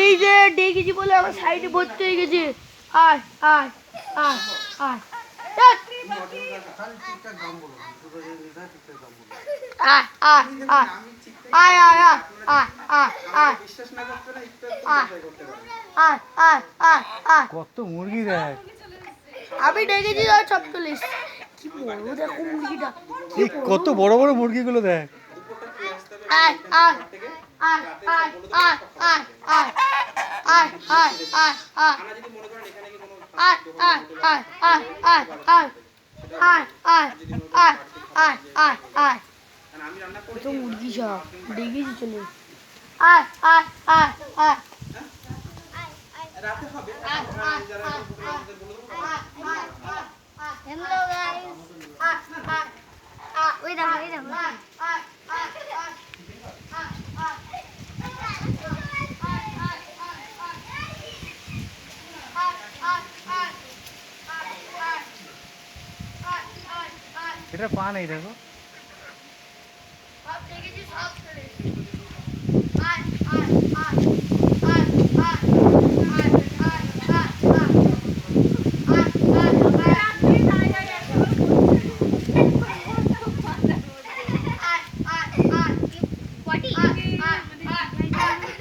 এই যে ডেকেছি বলে আমার সাইডে ভর্তি হয়ে গেছে আয় আয় আয় আয় কত মুরগি দেখ আমি ডেকেছি ছত্রিশ কি বড় দেখো মুরগিটা কত বড় বড় মুরগিগুলো দেখ আয় আয় আয় আয় আয় আয় আয় আয় আয় আয় মনে আয় আয় আয় আয় আয় আয় আয় আয় আয় আয় আয় আয় তো মুরগি সব ডেকেছি চলে আয় আয় আয় আয় হবে আয় আয় যারা আয় আমাদের বলে দেবো আয় আয় আয় আয় হ্যালো গাইস আয় আয় আয় ওই দেখো ওই দেখো আয় আয় আয় আয় আয় আয় এটা পা নেই দেখো।